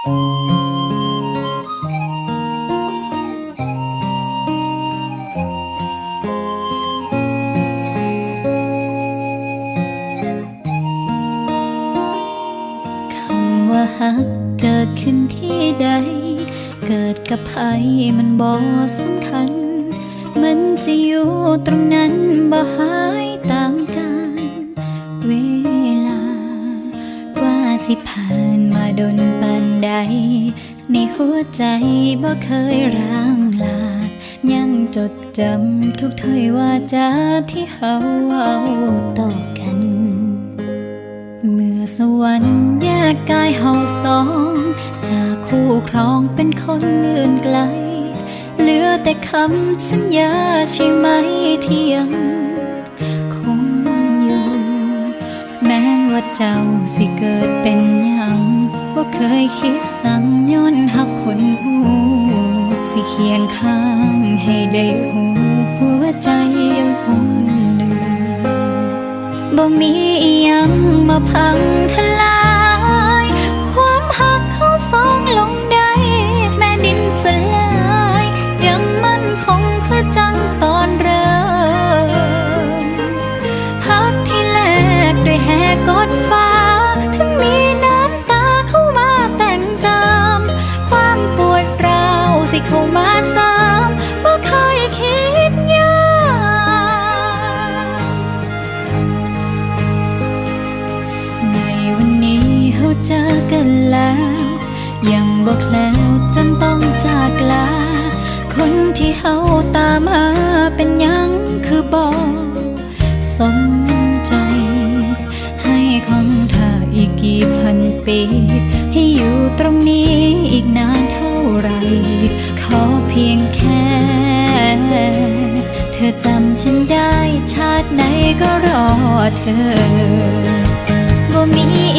คำว่าฮักเกิดขึ้นที่ใด เกิดกับใครมันบ่สำคัญ มันจะอยู่ตรงนั้นบ่หายตาม ในหัวใจบ่เคยร้างลา ยังจดจำทุกถ้อยว่าจาที่เฮาเว้าต่อกัน เมื่อสวรรค์แยกกายเฮาสอง จากคู่ครองเป็นคนอื่นไกล เหลือแต่คำสัญญาใช่ไหมที่ยังคงอยู่ แม้ว่าเจ้าสิเกิดเป็นยัง ว่าเคยคิดสั่งย้อนหักคนหูสิเคียงข้างให้ได้หูหัวใจยังคงเดือยบ่มีอิหยังมาพังทล เจอกันแล้ว ยังบอกแล้วจนต้องจากลา คนที่เฮาตามหาเป็นยังคือบอกสมใจ ให้คำท่าอีกกี่พันปี ให้อยู่ตรงนี้อีกนานเท่าไหรขอเพียงแค่ เธอจำฉันได้ชาติไหนก็รอเธอบ่มี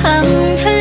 พังท